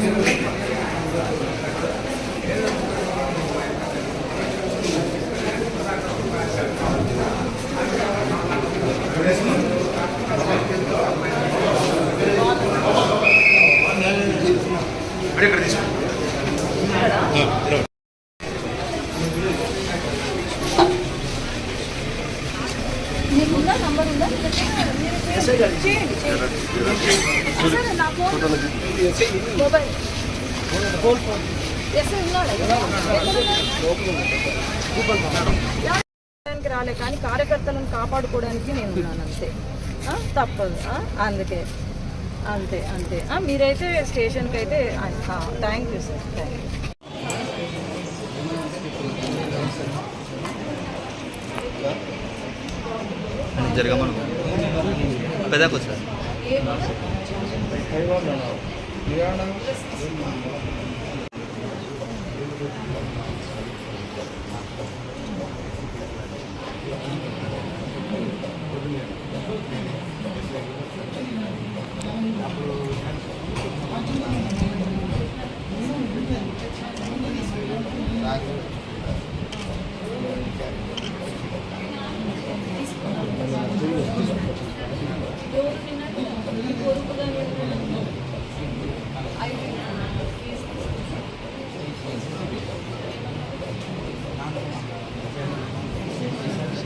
Thank you. Number ఉందా? Mobile. ఉన్నాడా? రాలే కానీ కార్యకర్తలను కాపాడుకోవడానికి నేను ఉన్నాను అంతే. తప్పదు. అందుకే. అంతే అంతే. మీరైతే స్టేషన్కి అయితే thank you sir. Thank you జరగమను పెద్దకు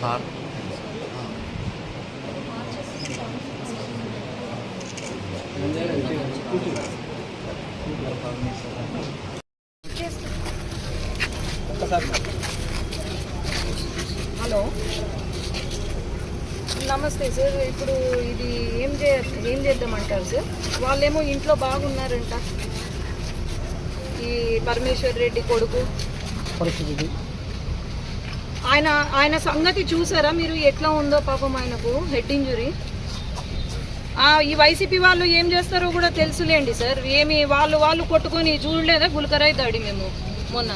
sir. Hello. నమస్తే సార్ ఇప్పుడు ఇది ఏం చే ఏం చేద్దామంటారు సార్? వాళ్ళేమో ఇంట్లో బాగున్నారంట. ఈ పరమేశ్వర్ రెడ్డి కొడుకు. పరిస్థితి ఆయన ఆయన సంగతి చూసారా? మీరు ఎట్లా ఉందో పాపం ఆయనకు హెడ్ ఇంజురీ ఈ వైసీపీ వాళ్ళు ఏం చేస్తారో కూడా తెలుసులేండి సార్. ఏమి వాళ్ళు వాళ్ళు కొట్టుకొని చూడలేదా? గులకరాయి దాడి మేము మొన్న.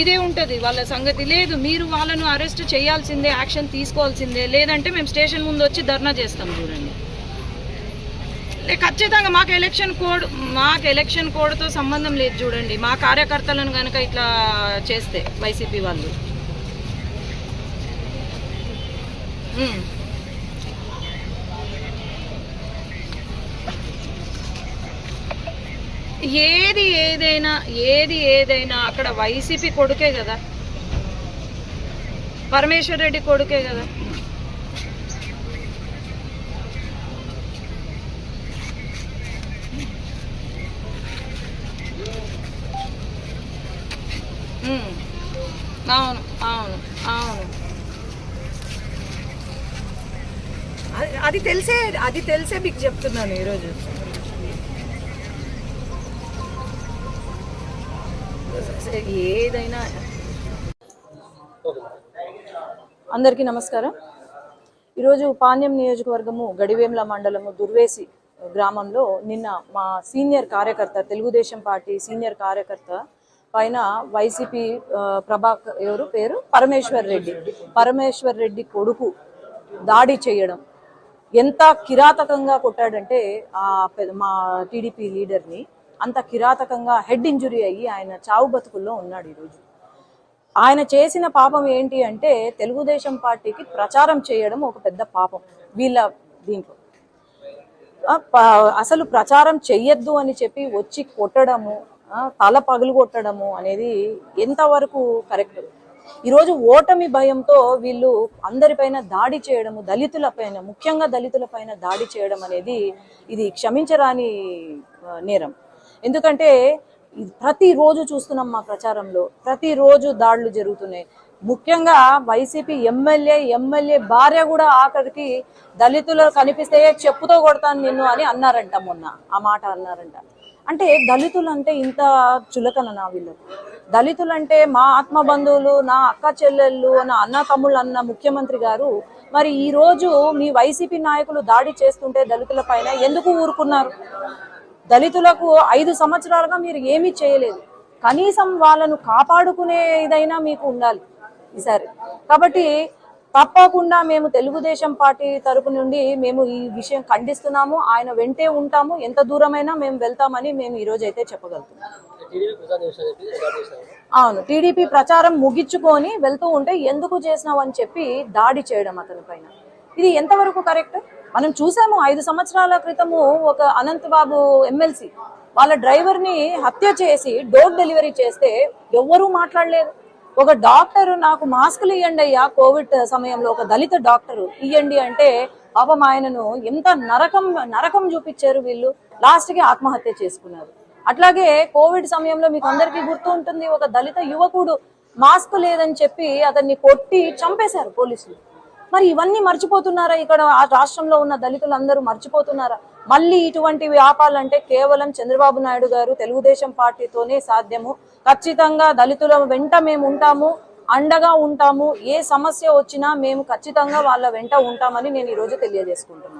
ఇదే ఉంటుంది. వాళ్ళ సంగతి లేదు. మీరు వాళ్ళను అరెస్ట్ చేయాల్సిందే యాక్షన్ తీసుకోవాల్సిందే. లేదంటే మేము స్టేషన్ ముందు వచ్చి ధర్నా చేస్తాం చూడండి. లే ఖచ్చితంగా మాకు ఎలక్షన్ కోడ్ మాకు ఎలక్షన్ కోడ్తో సంబంధం లేదు చూడండి. మా కార్యకర్తలను కనుక ఇట్లా చేస్తే వైసీపీ వాళ్ళు. ఏది ఏదైనా ఏది ఏదైనా అక్కడ వైసీపీ కొడుకే కదా. పరమేశ్వర్ రెడ్డి కొడుకే కదా. అది- తెలిసే అది తెలిసే మీకు చెప్తున్నాను ఈరోజు. ఏదైనా అందరికీ నమస్కారం. ఈరోజు పాణ్యం నియోజకవర్గము గడివేంల మండలము దుర్వేసి గ్రామంలో నిన్న మా సీనియర్ కార్యకర్త తెలుగుదేశం పార్టీ సీనియర్ కార్యకర్త పైన వైసీపీ ప్రభాకర్ ఎవరు పేరు? పరమేశ్వర్ రెడ్డి. పరమేశ్వర్ రెడ్డి కొడుకు దాడి చేయడం ఎంత కిరాతకంగా కొట్టాడంటే ఆ పెద్ద- మా టీడీపీ లీడర్ని అంత కిరాతకంగా హెడ్ ఇంజురీ అయ్యి ఆయన చావు బతుకుల్లో ఉన్నాడు ఈరోజు. ఆయన చేసిన పాపం ఏంటి అంటే తెలుగుదేశం పార్టీకి ప్రచారం చేయడం ఒక పెద్ద పాపం వీళ్ళ దీంట్లో. అసలు ప్రచారం చెయ్యొద్దు అని చెప్పి వచ్చి కొట్టడము తల పగులు కొట్టడము అనేది ఎంతవరకు కరెక్ట్? ఈరోజు ఓటమి భయంతో వీళ్ళు అందరిపైన దాడి చేయడము దళితులపైన ముఖ్యంగా దళితులపైన దాడి చేయడం అనేది ఇది క్షమించరాని నేరం. ఎందుకంటే ప్రతిరోజు చూస్తున్నాం మా ప్రచారంలో ప్రతిరోజు దాడులు జరుగుతున్నాయి. ముఖ్యంగా వైసీపీ ఎమ్మెల్యే ఎమ్మెల్యే భార్య కూడా ఆఖరికి దళితులు కనిపిస్తే చెప్పుతో కొడతాను నిన్ను అని అన్నారంట మొన్న ఆ మాట అన్నారంట. అంటే దళితులు అంటే ఇంత చులకన నా దళితులు అంటే మా ఆత్మ బంధువులు నా అక్క చెల్లెళ్ళు నా అన్న తమ్ముళ్ళు అన్న ముఖ్యమంత్రి గారు మరి ఈ రోజు మీ వైసీపీ నాయకులు దాడి చేస్తుంటే దళితుల పైన ఎందుకు ఊరుకున్నారు? దళితులకు ఐదు సంవత్సరాలుగా మీరు ఏమీ చేయలేదు. కనీసం వాళ్ళను కాపాడుకునే ఇదైనా మీకు ఉండాలి ఈసారి. కాబట్టి తప్పకుండా మేము తెలుగుదేశం పార్టీ తరపు నుండి మేము ఈ విషయం ఖండిస్తున్నాము. ఆయన వెంటే ఉంటాము. ఎంత దూరమైనా మేము వెళ్తామని మేము ఈ రోజు అయితే చెప్పగలుగుతున్నాం. అవును టీడీపీ ప్రచారం ముగించుకొని వెళ్తూ ఉంటే ఎందుకు చేసినావు అని చెప్పి దాడి చేయడం అతని పైన. ఇది ఎంతవరకు కరెక్ట్? మనం చూసాము ఐదు సంవత్సరాల క్రితము ఒక అనంత్ బాబు ఎమ్మెల్సీ వాళ్ళ డ్రైవర్ని హత్య చేసి డోర్ డెలివరీ చేస్తే ఎవ్వరూ మాట్లాడలేదు ఒక డాక్టర్ నాకు మాస్కులు ఇవ్వండి అయ్యా. కోవిడ్ సమయంలో ఒక దళిత డాక్టర్ ఇవ్వండి అంటే పాపం ఆయనను ఎంత నరకం నరకం చూపించారు వీళ్ళు. లాస్ట్కి ఆత్మహత్య చేసుకున్నారు. అట్లాగే కోవిడ్ సమయంలో మీకు అందరికీ గుర్తు ఉంటుంది ఒక దళిత యువకుడు మాస్క్ లేదని చెప్పి అతన్ని కొట్టి చంపేశారు పోలీసులు. మరి ఇవన్నీ మర్చిపోతున్నారా? ఇక్కడ ఆ రాష్ట్రంలో ఉన్న దళితులు అందరూ మర్చిపోతున్నారా? మళ్ళీ ఇటువంటివి ఆపాలంటే కేవలం చంద్రబాబు నాయుడు గారు తెలుగుదేశం పార్టీతోనే సాధ్యము. ఖచ్చితంగా దళితుల వెంట మేము ఉంటాము అండగా ఉంటాము. ఏ సమస్య వచ్చినా మేము ఖచ్చితంగా వాళ్ళ వెంట ఉంటామని నేను ఈరోజు తెలియజేసుకుంటున్నాను.